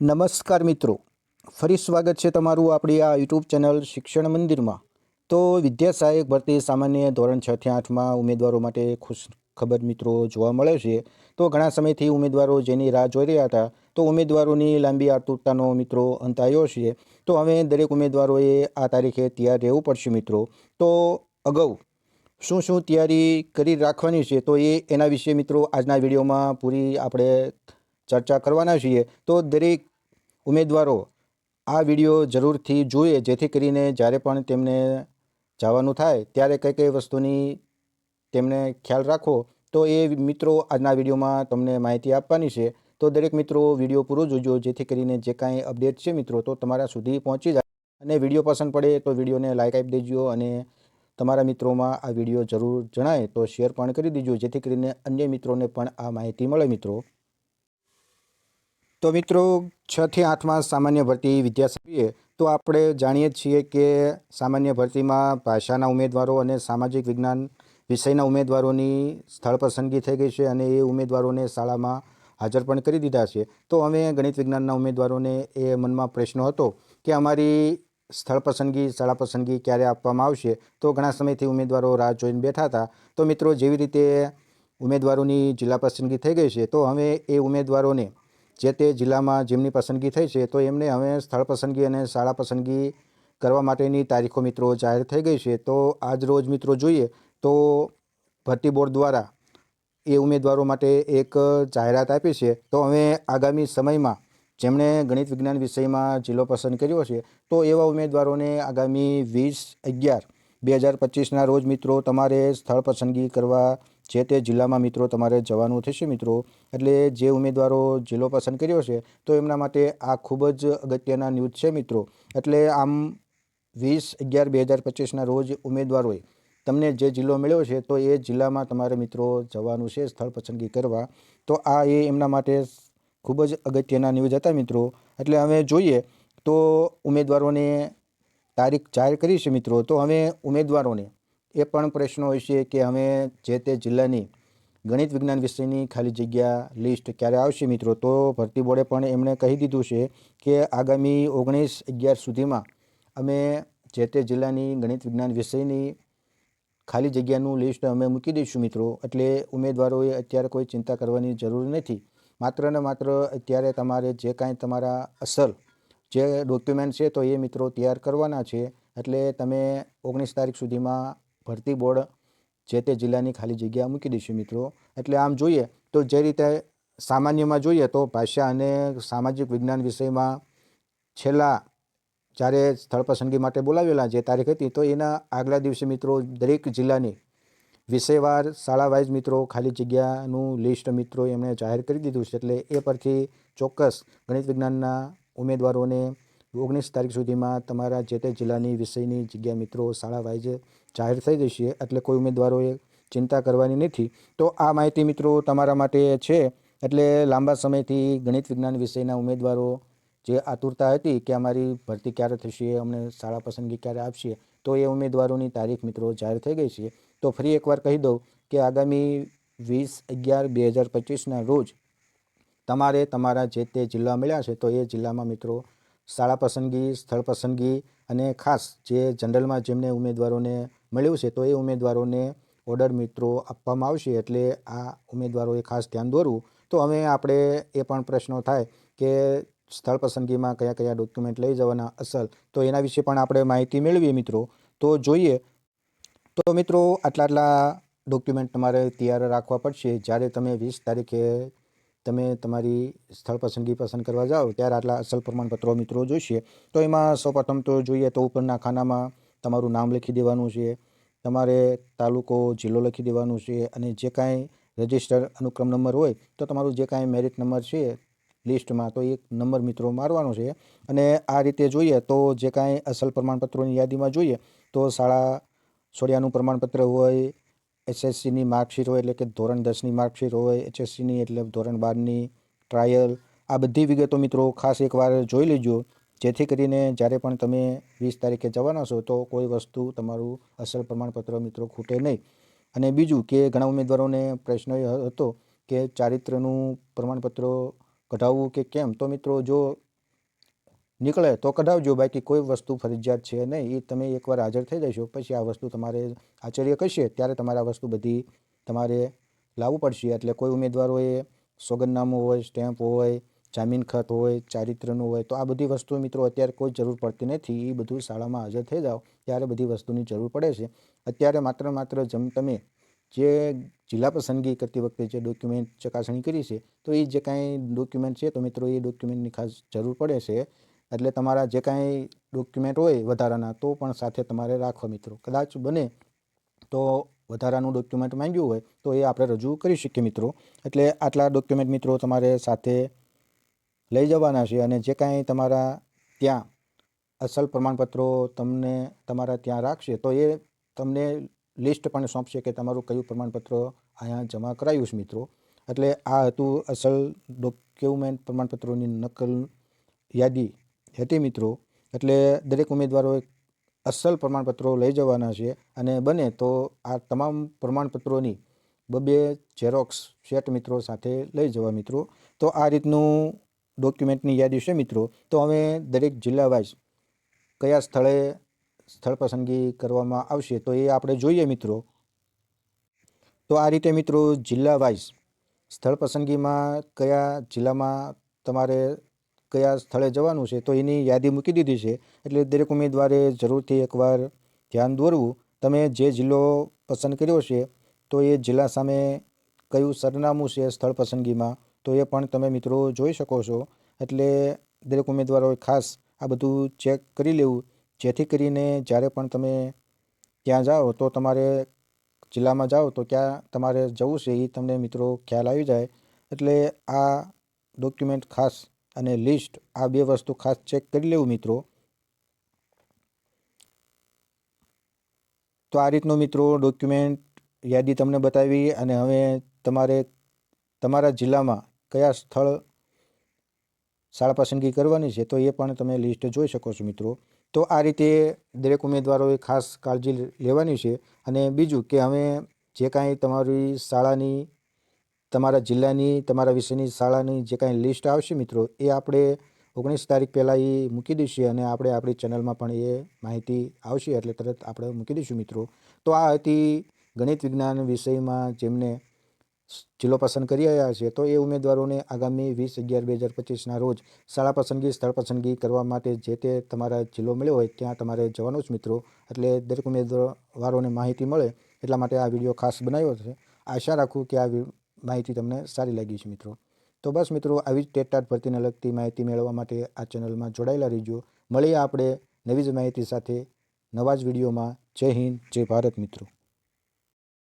નમસ્કાર મિત્રો. ફરી સ્વાગત છે તમારું આપણી આ યુટ્યુબ ચેનલ શિક્ષણ મંદિરમાં. તો વિદ્યા સહાયક ભરતી સામાન્ય ધોરણ છ થી આઠમાં ઉમેદવારો માટે ખુશ ખબર મિત્રો જોવા મળે છે. તો ઘણા સમયથી ઉમેદવારો જેની રાહ જોઈ રહ્યા હતા, તો ઉમેદવારોની લાંબી આતુરતાનો મિત્રો અંત આવ્યો છે. તો હવે દરેક ઉમેદવારોએ આ તારીખે તૈયાર રહેવું પડશે મિત્રો. તો અગાઉ શું શું તૈયારી કરી રાખવાની છે, તો એ એના વિશે મિત્રો આજના વિડીયોમાં પૂરી આપણે ચર્ચા કરવાના છીએ, તો દરેક ઉમેદવારો આ વીડિયો જરૂરથી જોઈએ જેથી કરીને જ્યારે પણ તેમને જવાનું થાય, ત્યારે કઈ કઈ વસ્તુની તેમને ખ્યાલ રાખો. તો એ મિત્રો આજના વિડીયોમાં તમને માહિતી આપવાની છે. તો દરેક મિત્રો વીડિયો પૂરો જોજો, જેથી કરીને જે કાંઈ અપડેટ છે મિત્રો, તો તમારા સુધી પહોંચી જાય. અને વીડિયો પસંદ પડે તો વિડીયોને લાઇક આપી દેજો અને તમારા મિત્રોમાં આ વીડિયો જરૂર જણાય, તો શેર પણ કરી દેજો, જેથી કરીને અન્ય મિત્રોને પણ આ માહિતી મળે મિત્રો. તો મિત્રો, છ થી આઠમાં સામાન્ય ભરતી વિદ્યાસભ્યે તો આપણે જાણીએ છીએ કે સામાન્ય ભરતીમાં ભાષાના ઉમેદવારો અને સામાજિક વિજ્ઞાન વિષયના ઉમેદવારોની સ્થળ પસંદગી થઈ ગઈ છે અને એ ઉમેદવારોને શાળામાં હાજર પણ કરી દીધા છે. તો અમે ગણિત વિજ્ઞાનના ઉમેદવારોને એ મનમાં પ્રશ્ન હતો કે અમારી સ્થળ પસંદગી, શાળા પસંદગી ક્યારે આપવામાં આવશે? તો ઘણા સમયથી ઉમેદવારો રાહ જોઈને બેઠા હતા. તો મિત્રો, જેવી રીતે ઉમેદવારોની જિલ્લા પસંદગી થઈ ગઈ છે, તો હવે એ ઉમેદવારોને જે તે જિલ્લામાં જેમની પસંદગી થઈ છે, તો એમને હવે સ્થળ પસંદગી અને શાળા પસંદગી કરવા માટેની તારીખો મિત્રો જાહેર થઈ ગઈ છે. તો આજ રોજ મિત્રો જોઈએ તો ભરતી બોર્ડ દ્વારા એ ઉમેદવારો માટે એક જાહેરાત આપી છે. તો હવે આગામી સમયમાં જેમણે ગણિત વિજ્ઞાન વિષયમાં જિલ્લો પસંદ કર્યો છે, તો એવા ઉમેદવારોને આગામી વીસ અગિયાર બે હજાર પચીસના રોજ મિત્રો તમારે સ્થળ પસંદગી કરવા જે તે જિલ્લામાં મિત્રો તમારે જવાનું થશે મિત્રો, એટલે જે ઉમેદવારો જિલ્લો પસંદ કર્યો છે, તો એમના માટે આ ખૂબ જ અગત્યના ન્યૂઝ છે મિત્રો. એટલે આમ વીસ અગિયાર બે હજાર પચીસના રોજ ઉમેદવારોએ તમને જે જિલ્લો મળ્યો છે, તો એ જિલ્લામાં તમારે મિત્રો જવાનું છે સ્થળ પસંદગી કરવા. તો આ એ એમના માટે ખૂબ જ અગત્યના ન્યૂઝ હતા મિત્રો. એટલે હવે જોઈએ તો ઉમેદવારોને તારીખ જાહેર કરી છે મિત્રો. તો હવે ઉમેદવારોને એ પણ પ્રશ્નો હોય છે કે અમે જે તે જિલ્લાની ગણિત વિજ્ઞાન વિષયની ખાલી જગ્યા લિસ્ટ ક્યારે આવશે મિત્રો? તો ભરતી બોર્ડે પણ એમણે કહી દીધું છે કે આગામી ઓગણીસ અગિયાર સુધીમાં અમે જે તે જિલ્લાની ગણિત વિજ્ઞાન વિષયની ખાલી જગ્યાનું લિસ્ટ અમે મૂકી દઈશું મિત્રો. એટલે ઉમેદવારોએ અત્યારે કોઈ ચિંતા કરવાની જરૂર નથી. માત્ર ને માત્ર અત્યારે તમારે જે કાંઈ તમારા અસલ જે ડોક્યુમેન્ટ છે તો એ મિત્રો તૈયાર કરવાના છે. એટલે તમે ઓગણીસ તારીખ સુધીમાં ભરતી બોર્ડ જે તે જિલ્લાની ખાલી જગ્યા મૂકી દઈશું મિત્રો. એટલે આમ જોઈએ તો જે રીતે સામાન્યમાં જોઈએ તો ભાષા અને સામાજિક વિજ્ઞાન વિષયમાં છેલ્લા જ્યારે સ્થળ પસંદગી માટે બોલાવેલા જે તારીખ હતી તો એના આગલા દિવસે મિત્રો દરેક જિલ્લાની વિષયવાર શાળાવાઇઝ મિત્રો ખાલી જગ્યાનું લિસ્ટ મિત્રો એમણે જાહેર કરી દીધું છે. એટલે એ પરથી ચોક્કસ ગણિત વિજ્ઞાનના ઉમેદવારોને ઓગણીસ તારીખ સુધીમાં તમારા જે તે જિલ્લાની વિષયની જગ્યા મિત્રો શાળા જાહેર થઈ જશે એટલે કોઈ ઉમેદવારોએ ચિંતા કરવાની નથી. તો આ માહિતી મિત્રો તમારા માટે છે, એટલે લાંબા સમયથી ગણિત વિજ્ઞાન વિષયના ઉમેદવારો જે આતુરતા હતી કે અમારી ભરતી ક્યારે થશે, અમને શાળા પસંદગી ક્યારે આપશે, તો એ ઉમેદવારોની તારીખ મિત્રો જાહેર થઈ ગઈ છે. તો ફરી એકવાર કહી દઉં કે આગામી વીસ અગિયાર બે હજાર પચીસના રોજ તમારે તમારા જે તે જિલ્લા મળ્યા છે, તો એ જિલ્લામાં મિત્રો શાળા પસંદગી, સ્થળ પસંદગી અને ખાસ જે જનરલમાં જેમને ઉમેદવારોને મળ્યું છે, તો એ ઉમેદવારોને ઓર્ડર મિત્રો આપવામાં આવશે એટલે આ ઉમેદવારોએ ખાસ ધ્યાન દોરવું. તો હવે આપણે એ પણ પ્રશ્નો થાય કે સ્થળ પસંદગીમાં કયા કયા ડોક્યુમેન્ટ લઈ જવાના અસલ, તો એના વિશે પણ આપણે માહિતી મેળવીએ મિત્રો. તો જોઈએ, તો મિત્રો આટલા આટલા ડોક્યુમેન્ટ તમારે તૈયાર રાખવા પડશે. જ્યારે તમે વીસ તારીખે તમે તમારી સ્થળ પસંદગી પસંદ કરવા જાઓ ત્યારે આટલા અસલ પ્રમાણપત્રો મિત્રો જોઈશે. તો એમાં સૌપ્રથમ તો જોઈએ તો ઉપરના ખાનામાં તમારું નામ લખી દેવાનું છે, તમારે તાલુકો, જિલ્લો લખી દેવાનું છે અને જે કાંઈ રજિસ્ટર અનુક્રમ નંબર હોય તો તમારું જે કાંઈ મેરિટ નંબર છે લિસ્ટમાં તો એક નંબર મિત્રો મારવાનો છે. અને આ રીતે જોઈએ તો જે કાંઈ અસલ પ્રમાણપત્રોની યાદીમાં જોઈએ તો શાળા છોડ્યાનું પ્રમાણપત્ર હોય એસએસસીની માર્કશીટ હોય એટલે કે ધોરણ દસની માર્કશીટ હોય, એચએસસીની એટલે ધોરણ બારની ટ્રાયલ, આ બધી વિગતો મિત્રો ખાસ એકવાર જોઈ લેજો. જેથી કરીને જ્યારે પણ તમે વીસ તારીખે જવાના છો, તો કોઈ વસ્તુ તમારું અસલ પ્રમાણપત્ર મિત્રો ખૂટે નહીં. અને બીજું કે ઘણા ઉમેદવારોને પ્રશ્ન એ હતો કે ચારિત્રનું પ્રમાણપત્રો કઢાવવું કે કેમ? તો મિત્રો જો નીકળે તો કઢાવજો, બાકી કોઈ વસ્તુ ફરજિયાત છે નહીં. એ તમે એકવાર હાજર થઈ જશો, પછી આ વસ્તુ તમારે આચાર્ય કહેશે, ત્યારે તમારે આ વસ્તુ બધી તમારે લાવવું પડશે. એટલે કોઈ ઉમેદવારોએ સોગંદનામું હોય, સ્ટેમ્પ હોય, જામીન ખત હોય, ચારિત્રનું હોય, તો આ બધી વસ્તુ મિત્રો અત્યારે કોઈ જરૂર પડતી નથી. એ બધું શાળામાં હાજર થઈ જાઓ, ત્યારે બધી વસ્તુની જરૂર પડે છે. અત્યારે માત્ર માત્ર જેમ તમે જે જિલ્લા પસંદગી કરતી વખતે જે ડોક્યુમેન્ટ ચકાસણી કરી છે, તો એ જે કાંઈ ડોક્યુમેન્ટ છે, તો મિત્રો એ ડોક્યુમેન્ટની ખાસ જરૂર પડે છે. એટલે તમારા જે કાંઈ ડોક્યુમેન્ટ હોય વધારાના, તો પણ સાથે તમારે રાખવા મિત્રો. કદાચ બને તો વધારાનું ડોક્યુમેન્ટ માંગ્યું હોય, તો એ આપણે રજૂ કરી શકીએ મિત્રો. એટલે આટલા ડોક્યુમેન્ટ મિત્રો તમારે સાથે લઈ જવાના છે અને જે કાંઈ તમારા ત્યાં અસલ પ્રમાણપત્રો તમને તમારા ત્યાં રાખશે, તો એ તમને લિસ્ટ પણ સોંપશે કે તમારું કયું પ્રમાણપત્ર અહીંયા જમા કરાયું છે મિત્રો. એટલે આ હતું અસલ ડોક્યુમેન્ટ પ્રમાણપત્રોની નકલ યાદી. હતી મિત્રો. એટલે દરેક ઉમેદવારોએ અસલ પ્રમાણપત્રો લઈ જવાના છે અને બને તો આ તમામ પ્રમાણપત્રોની બબે ઝેરોક્સ સેટ મિત્રો સાથે લઈ જવા મિત્રો. તો આ રીતનું ડોક્યુમેન્ટની યાદી છે મિત્રો. તો હવે દરેક જિલ્લા વાઇઝ કયા સ્થળે સ્થળ પસંદગી કરવામાં આવશે તો એ આપણે જોઈએ મિત્રો. તો આ રીતે મિત્રો જિલ્લા વાઇઝ સ્થળ પસંદગીમાં કયા જિલ્લામાં તમારે કયા સ્થળે જવાનું છે, તો એની યાદી મૂકી દીધી છે. એટલે દરેક ઉમેદવારે જરૂરથી એકવાર ધ્યાન દોરવું. તમે જે જિલ્લો પસંદ કર્યો છે, તો એ જિલ્લા સામે કયું સરનામું છે સ્થળ પસંદગીમાં, તો એ પણ તમે મિત્રો જોઈ શકો છો. એટલે દરેક ઉમેદવારોએ ખાસ આ બધું ચેક કરી લેવું. જેથી કરીને જ્યારે પણ તમે ત્યાં જાઓ, તો તમારે જિલ્લામાં જાઓ, તો ક્યાં તમારે જવું છે એ તમને મિત્રો ખ્યાલ આવી જાય. એટલે આ ડોક્યુમેન્ટ ખાસ અને લિસ્ટ આ બે વસ્તુ ખાસ ચેક કરી લેવું, મિત્રો. તો આ રીતનું, મિત્રો ડોક્યુમેન્ટ યાદી તમને બતાવી અને હવે તમારે તમારા જિલ્લામાં કયા સ્થળ શાળા પસંદગી કરવાની છે, તો એ પણ તમે લિસ્ટ જોઈ શકો છો, મિત્રો. તો આ રીતે દરેક ઉમેદવારોએ ખાસ કાળજી લેવાની છે. અને બીજું કે હવે જે કાંઈ તમારી શાળાની તમારા જિલ્લાની, તમારા વિષયની શાળાની જે કાંઈ લિસ્ટ આવશે મિત્રો, એ આપણે ઓગણીસ તારીખ પહેલાં એ મૂકી દઈશું અને આપણે આપણી ચેનલમાં પણ એ માહિતી આવશે એટલે તરત આપણે મૂકી દઈશું મિત્રો. તો આ હતી ગણિત વિજ્ઞાન વિષયમાં જેમને જિલ્લો પસંદ કરી રહ્યા છે, તો એ ઉમેદવારોને આગામી વીસ અગિયાર બે હજાર પચીસના રોજ શાળા પસંદગી, સ્થળ પસંદગી કરવા માટે જે તે તમારા જિલ્લો મળ્યો હોય ત્યાં તમારે જવાનું જ મિત્રો. એટલે દરેક ઉમેદવારોને માહિતી મળે એટલા માટે આ વીડિયો ખાસ બનાવ્યો છે. આશા રાખું કે આ માહિતી તમને સારી લાગી છે મિત્રો. તો બસ મિત્રો, આવી જ ટેટાટ ભરતીને લગતી માહિતી મેળવવા માટે આ ચેનલમાં જોડાયેલા રહીજો. મળીએ આપણે નવી જ માહિતી સાથે નવા જ વિડીયોમાં. જય હિન્દ, જય ભારત મિત્રો.